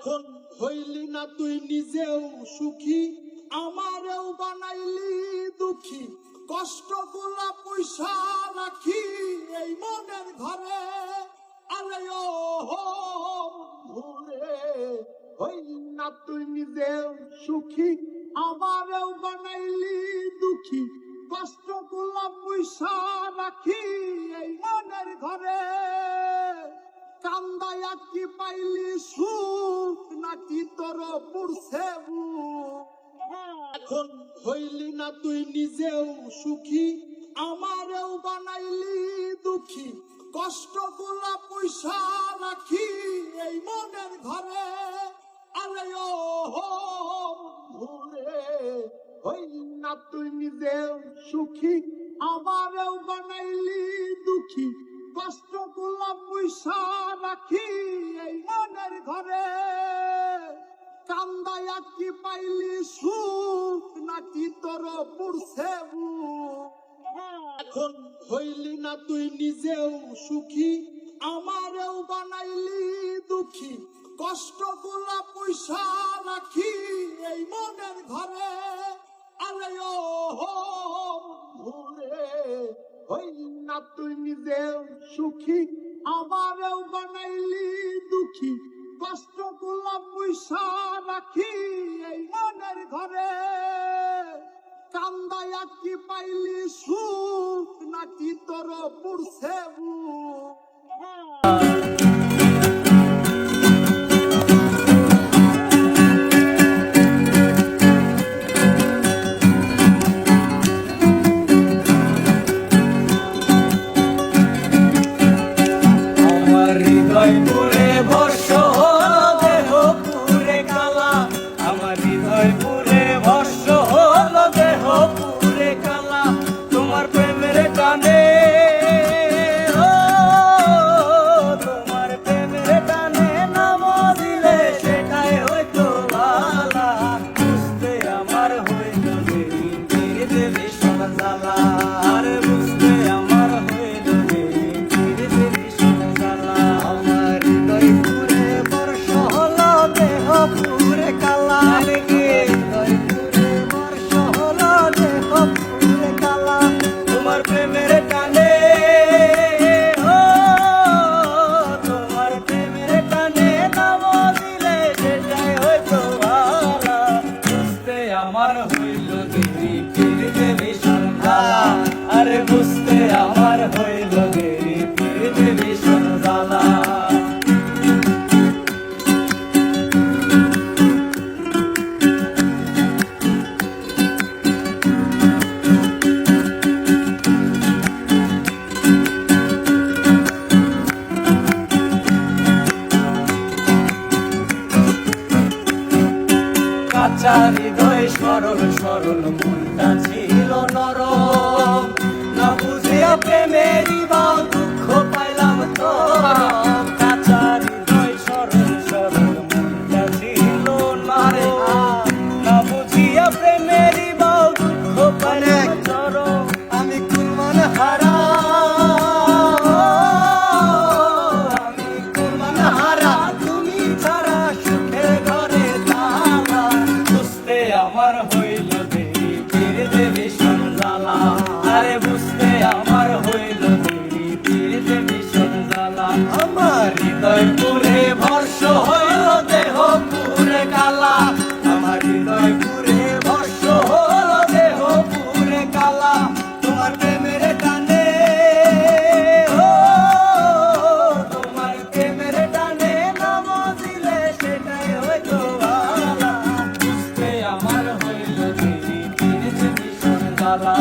এখন হইলি না তুই নিজেও সুখী? আমারেও বানাইলি দুঃখী। কষ্টগুলা পয়সা রাখি এই মনের ঘরে। আরে ও ভুলে হইলি না তুই নিজেও সুখী? আমারেও বানাইলি দুঃখী। কষ্টগুলা পয়সা রাখি এই মনের ঘরে। কান্দায়া কি পাইলি? সুখ নাকি তোর পুরছে এখন হইলি না তুই নিজেও সুখী, আমারেও বানাইলি দুঃখী। কষ্টগুলা পয়সা রাখি এই মনের ঘরে। আরে ও হো ভুলে হইলি না তুই নিজেও সুখী, আমারেও বানাইলি দুঃখী। কষ্টগুলা পয়সা রাখি এই মনের ঘরে। কান্দায়া কি পাইলি সুখ, নাকি তোর পুরছে? এখন হইলি না তুই নিজেও সুখী, আমারেও বানাইলি দুঃখী। কষ্টগুলা পয়সা রাখি এই মনের ঘরে। আরে ও না, তুই নিজেও সুখী। আমারও বানাইলি দুঃখী। কষ্টগুলা পয়সা রাখি এই মনের ঘরে। কান্দায়া কি পাইলি সুখ, নাকি তোর পুরছে আমার হৃদয় তোমার প্রেমের কাঁচা হৃদয় সরল সরল মনটা ছিল। সঞ্জালা আমার হৃদয় পুরে ভর্ষ হইল দেহ, পুরে কালা। আমার হৃদয় পুরে হইল দেহ, পুরে কালা। তোমার প্রেমের টানে, ও, তোমার প্রেমের টানে নাম দিলে সেটাই বুঝতে আমার হইল জ্বালা।